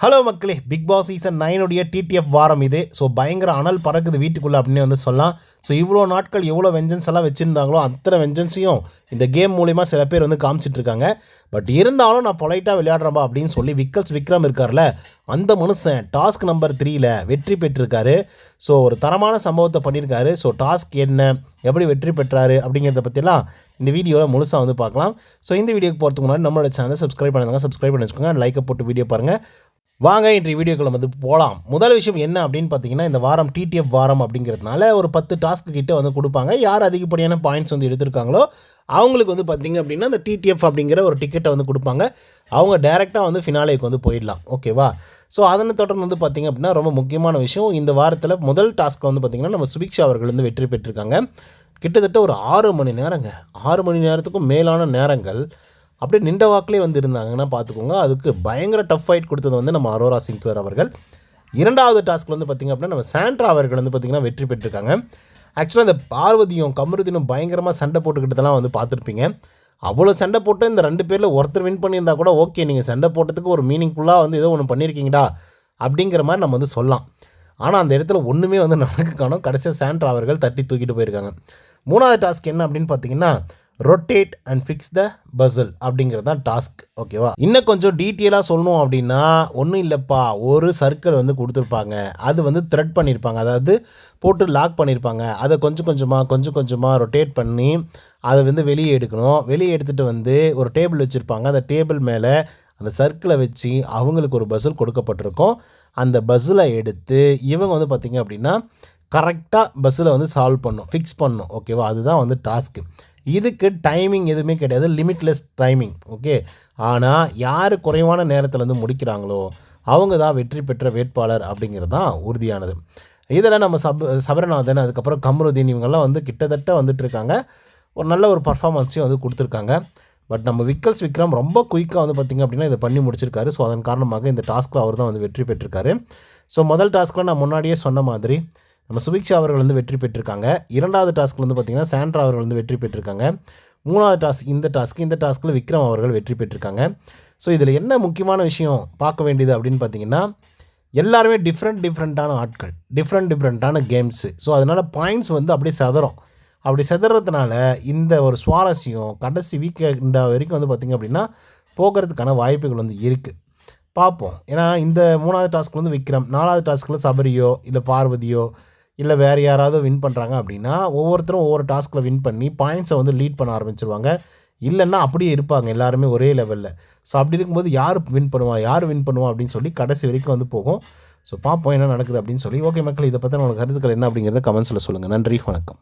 Hello மக்களே. Big pass season நைனுடைய TTF வாரம் இது. ஸோ பயங்கர அனல் பறக்குது வீட்டுக்குள்ளே அப்படின்னு வந்து சொல்லலாம். ஸோ இவ்வளோ நாட்கள் எவ்வளோ வெஞ்சன்ஸ் எல்லாம் வச்சுருந்தாங்களோ அத்தனை வெஞ்சன்ஸையும் இந்த கேம் மூலிமா சில பேர் வந்து காமிச்சிட்ருக்காங்க பட் இருந்தாலும் நான் பொலைட்டாக விளையாடுறப்பா அப்படின்னு சொல்லி விக்கல்ஸ் விக்ரம் இருக்கார்ல அந்த மனுஷன் டாஸ்க் நம்பர் த்ரீயில் வெற்றி பெற்றிருக்காரு. ஸோ ஒரு தரமான சம்பவத்தை பண்ணியிருக்காரு ஸோ டாஸ்க் என்ன எப்படி வெற்றி பெற்றாரு அப்படிங்கிறத பற்றிலாம் இந்த வீடியோவில் முழுசாக வந்து பார்க்கலாம். ஸோ இந்த வீடியோக்கு போகிறதுக்கு முன்னாடி நம்மளோட சேனல் சப்ஸ்கிரைப் பண்ணுங்க சப்ஸ்கிரைப் பண்ணி வச்சுக்கோங்க. லைக்கை போட்டு வீடியோ பாருங்கள் வாங்க இன்றைய வீடியோக்குள்ள வந்து போகலாம் முதல் விஷயம் என்ன அப்படின்னு பார்த்தீங்கன்னா இந்த வாரம் டிடிஎஃப் வாரம் அப்படிங்கிறதுனால ஒரு பத்து டாஸ்க் கிட்ட வந்து கொடுப்பாங்க. யார் அதிகப்படியான பாயிண்ட்ஸ் வந்து எடுத்திருக்காங்களோ அவங்களுக்கு வந்து பார்த்தீங்க அப்படின்னா அந்த டிடிஎஃப் அப்படிங்கிற ஒரு டிக்கெட்டை வந்து கொடுப்பாங்க. அவங்க டைரெக்டாக வந்து ஃபினாலேக்கு வந்து போயிடலாம். ஓகேவா ஸோ அதனை தொடர்ந்து வந்து பார்த்திங்க அப்படின்னா ரொம்ப முக்கியமான விஷயம். இந்த வாரத்தில் முதல் டாஸ்க்கில் வந்து பார்த்திங்கன்னா நம்ம சுபிக்ஷா அவர்கள் வந்து வெற்றி பெற்றிருக்காங்க. கிட்டத்தட்ட ஒரு ஆறு மணி நேரங்க. ஆறு மணி நேரத்துக்கும் மேலான நேரங்கள். அப்படியே நின்ற வாக்கிலே வந்து இருந்தாங்கன்னா பார்த்துக்கோங்க அதுக்கு பயங்கர டஃப் ஃபைட் கொடுத்தது வந்து நம்ம அரோரா சிங்க்லர் அவர்கள். இரண்டாவது டாஸ்க் வந்து பார்த்திங்க அப்படின்னா நம்ம சாண்ட்ரா அவர்கள் வந்து பார்த்திங்கன்னா வெற்றி பெற்றிருக்காங்க. ஆக்சுவலாக இந்த பார்வதியும் கமருதினும் பயங்கரமாக சண்டை போட்டுக்கிட்டதெல்லாம் வந்து பார்த்துருப்பீங்க. அவ்வளோ சண்டை போட்டு இந்த ரெண்டு பேரில் ஒருத்தர் வின் பண்ணியிருந்தா கூட ஓகே நீங்கள் சண்டை போட்டதுக்கு ஒரு மீனிங்ஃபுல்லாக வந்து ஏதோ ஒன்று பண்ணியிருக்கீங்கடா அப்படிங்கிற மாதிரி நம்ம வந்து சொல்லலாம். ஆனால் அந்த இடத்துல ஒன்றுமே வந்து நமக்கு காணும். கடைசியாக சாண்ட்ரா அவர்கள் தட்டி தூக்கிட்டு போயிருக்காங்க. மூணாவது டாஸ்க் என்ன அப்படின்னு பார்த்தீங்கன்னா rotate and fix the puzzle அப்படிங்கிறது தான் டாஸ்க் ஓகேவா இன்னும் கொஞ்சம் டீட்டெயிலாக சொல்லணும் அப்படின்னா ஒன்றும் இல்லைப்பா. ஒரு சர்க்கிள் வந்து கொடுத்துருப்பாங்க. அது வந்து த்ரெட் பண்ணியிருப்பாங்க அதாவது போட்டு லாக் பண்ணியிருப்பாங்க அதை கொஞ்சம் கொஞ்சமாக கொஞ்சம் கொஞ்சமாக ரொட்டேட் பண்ணி அதை வந்து வெளியே எடுக்கணும். வெளியே எடுத்துகிட்டு வந்து ஒரு டேபிள் வச்சுருப்பாங்க. அந்த டேபிள் மேலே அந்த சர்க்கிளை வச்சு அவங்களுக்கு ஒரு பஸ்ஸில் கொடுக்கப்பட்டிருக்கும். அந்த பஸ்ஸில் எடுத்து இவங்க வந்து பார்த்திங்க அப்படின்னா கரெக்டாக பஸ்ஸில் வந்து சால்வ் பண்ணும் ஃபிக்ஸ் பண்ணும் ஓகேவா அதுதான் வந்து டாஸ்க்கு இதுக்கு டைமிங் எதுவுமே கிடையாது. லிமிட்லெஸ் டைமிங் ஓகே ஆனால் யார் குறைவான நேரத்தில் வந்து முடிக்கிறாங்களோ அவங்க தான் வெற்றி பெற்ற வேட்பாளர் அப்படிங்கிறது தான் உறுதியானது. இதில் நம்ம சப் சபரநாதன் அதுக்கப்புறம் கமருதீன் இவங்கெல்லாம் வந்து கிட்டத்தட்ட வந்துட்டுருக்காங்க ஒரு நல்ல ஒரு பர்ஃபார்மன்ஸையும் வந்து கொடுத்துருக்காங்க. பட் நம்ம விக்கல்ஸ் விக்ரம் ரொம்ப குயிக்காக வந்து பார்த்திங்க அப்படின்னா இதை பண்ணி முடிச்சிருக்காரு. ஸோ அதன் காரணமாக இந்த டாஸ்க்கில் அவர் தான் வந்து வெற்றி பெற்றிருக்காரு. ஸோ முதல் டாஸ்க்கில் நான் முன்னாடியே சொன்ன மாதிரி நம்ம சுபிக்ஷா அவர்கள் வந்து வெற்றி பெற்றிருக்காங்க. இரண்டாவது டாஸ்க்கில் வந்து பார்த்திங்கன்னா சாண்ட்ரா அவர்கள் வந்து வெற்றி பெற்றிருக்காங்க. மூணாவது டாஸ்க் இந்த டாஸ்க் இந்த டாஸ்க்கில் விக்ரம் அவர்கள் வெற்றி பெற்றிருக்காங்க. ஸோ இதில் என்ன முக்கியமான விஷயம் பார்க்க வேண்டியது அப்படின்னு பார்த்தீங்கன்னா எல்லாருமே டிஃப்ரெண்ட் டிஃப்ரெண்ட்டான ஆட்கள். டிஃப்ரெண்ட் டிஃப்ரெண்ட்டான கேம்ஸு ஸோ அதனால் பாயிண்ட்ஸ் வந்து அப்படியே செதறோம். அப்படி செதறதுனால இந்த ஒரு சுவாரஸ்யம் கடைசி வீக்கெண்டா வரைக்கும் வந்து பார்த்திங்க அப்படின்னா போகிறதுக்கான வாய்ப்புகள் வந்து இருக்குது பார்ப்போம். ஏன்னா இந்த மூணாவது டாஸ்க் வந்து விக்ரம் நாலாவது டாஸ்க்கில் சபரியோ இல்லை பார்வதியோ இல்லை வேறு யாராவது வின் பண்ணுறாங்க அப்படின்னா ஒவ்வொருத்தரும் ஒவ்வொரு டாஸ்கில் வின் பண்ணி பாயிண்ட்ஸை வந்து லீட் பண்ண ஆரம்பிச்சிருவாங்க. இல்லைன்னா அப்படியே இருப்பாங்க எல்லாருமே ஒரே லெவலில் ஸோ அப்படி இருக்கும்போது யார் வின் பண்ணுவான் யார் வின் பண்ணுவான் அப்படின்னு சொல்லி கடைசி வரைக்கும் வந்து போகும். ஸோ பார்ப்போம் என்ன நடக்குது அப்படின்னு சொல்லி. ஓகே மக்கள் இதை பற்றி உங்களுக்கு கருத்துக்கள் என்ன அப்படிங்கிறத கமெண்ட்ஸில் சொல்லுங்கள் நன்றி வணக்கம்.